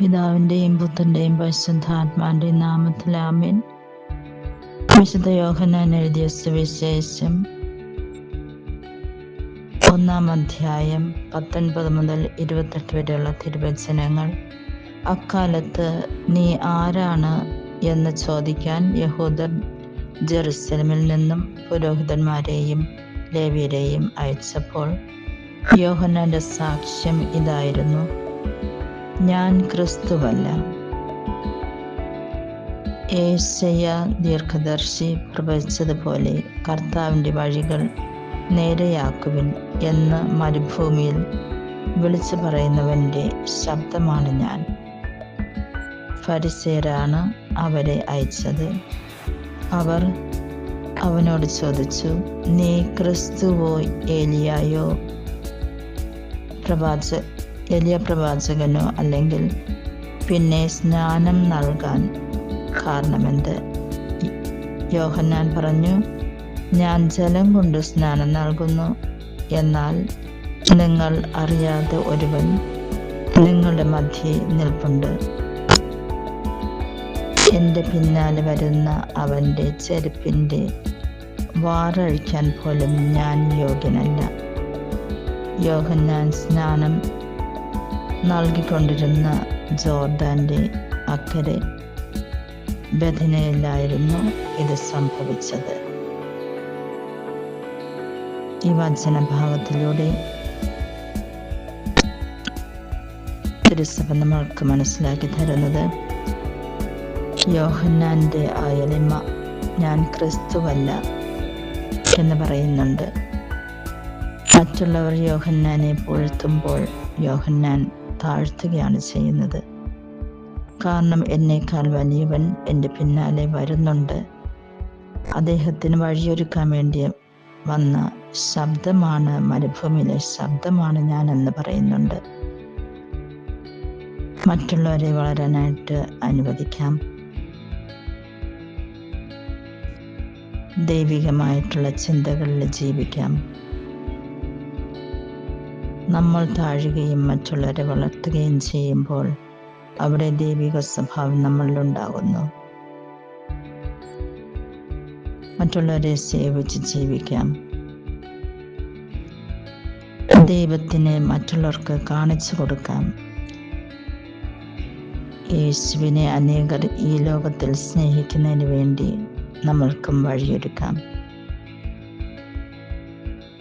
പിതാവിന്റെയും പുത്രന്റെയും പരിശുദ്ധാത്മാന്റെയും നാമത്തിൽ വിശുദ്ധ യോഹനാൻ എഴുതിയ സുവിശേഷം ഒന്നാം അധ്യായം പത്തൊൻപത് മുതൽ ഇരുപത്തെട്ട് വരെയുള്ള തിരുവചനങ്ങൾ. അക്കാലത്ത് നീ ആരാണ് എന്ന് ചോദിക്കാൻ യഹൂദർ ജെറുസലമിൽ നിന്നും പുരോഹിതന്മാരെയും ലേവിയരെയും അയച്ചപ്പോൾ യോഹനാന്റെ സാക്ഷ്യം ഇതായിരുന്നു. ഞാൻ ക്രിസ്തുവല്ല. ഏശയ ദീർഘദർശി പ്രവചിച്ചതുപോലെ കർത്താവിന്റെ വഴികൾ നേരെയാക്കുവിൻ എന്ന് മരുഭൂമിയിൽ വിളിച്ചു പറയുന്നവന്റെ ശബ്ദമാണ് ഞാൻ. ഫരിസേരാണ് അവരെ അയച്ചത്. അവർ അവനോട് ചോദിച്ചു നീ ക്രിസ്തുവോ ഏലിയായോ? പ്രവാച എലിയ പ്രവാചകനോ അല്ലെങ്കിൽ പിന്നെ സ്നാനം നൽകാൻ കാരണമെന്ത്? യോഹന്നാൻ പറഞ്ഞു ഞാൻ ജലം കൊണ്ട് സ്നാനം നൽകുന്നു. എന്നാൽ നിങ്ങൾ അറിയാതെ ഒരുവൻ നിങ്ങളുടെ മധ്യേ നിൽപ്പുണ്ട്. എന്റെ പിന്നാലെ വരുന്ന അവന്റെ ചെരുപ്പിന്റെ വാറഴിക്കാൻ പോലും ഞാൻ യോഗ്യനല്ല. യോഹന്നാൻ സ്നാനം നൽകിക്കൊണ്ടിരുന്ന ജോർദാന്റെ അക്കരെ ബഥനയിലായിരുന്നു ഇത് സംഭവിച്ചത്. ഈ വചനഭാഗത്തിലൂടെ തിരുസഭ നമ്മൾക്ക് മനസ്സിലാക്കി തരുന്നത് യോഹന്നാന്റെ അയലിമ ഞാൻ ക്രിസ്തുവല്ല എന്ന് പറയുന്നുണ്ട്. മറ്റുള്ളവർ യോഹന്നാനെ പുഴ്ത്തുമ്പോൾ യോഹന്നാൻ താഴ്ത്തുകയാണ് ചെയ്യുന്നത്. കാരണം എന്നേക്കാൾ വലിയവൻ എന്റെ പിന്നാലെ വരുന്നുണ്ട്. അദ്ദേഹത്തിന് വഴിയൊരുക്കാൻ വേണ്ടി വന്ന ശബ്ദമാണ് മരുഭൂമിയിലെ ശബ്ദമാണ് ഞാൻ എന്ന് പറയുന്നുണ്ട്. മറ്റുള്ളവരെ വളരാനായിട്ട് അനുവദിക്കാം. ദൈവികമായിട്ടുള്ള ചിന്തകളിൽ ജീവിക്കാം. നമ്മൾ താഴുകയും മറ്റുള്ളവരെ വളർത്തുകയും ചെയ്യുമ്പോൾ അവിടെ ദൈവിക സ്വഭാവം നമ്മളിലുണ്ടാകുന്നു. മറ്റുള്ളവരെ സേവിച്ച് ജീവിക്കാം. ദൈവത്തിനെ മറ്റുള്ളവർക്ക് കാണിച്ചു കൊടുക്കാം. യേശുവിനെ അനേകർ ഈ ലോകത്തിൽ സ്നേഹിക്കുന്നതിന് വേണ്ടി നമ്മൾക്കും വഴിയൊരുക്കാം.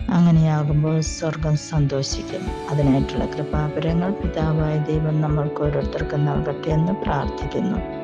അങ്ങനെയാകുമ്പോൾ സ്വർഗം സന്തോഷിക്കും. അതിനായിട്ടുള്ള കൃപാപരങ്ങൾ പിതാവായ ദൈവം നമ്മൾക്ക് ഓരോരുത്തർക്കും നൽകട്ടെ എന്ന് പ്രാർത്ഥിക്കുന്നു.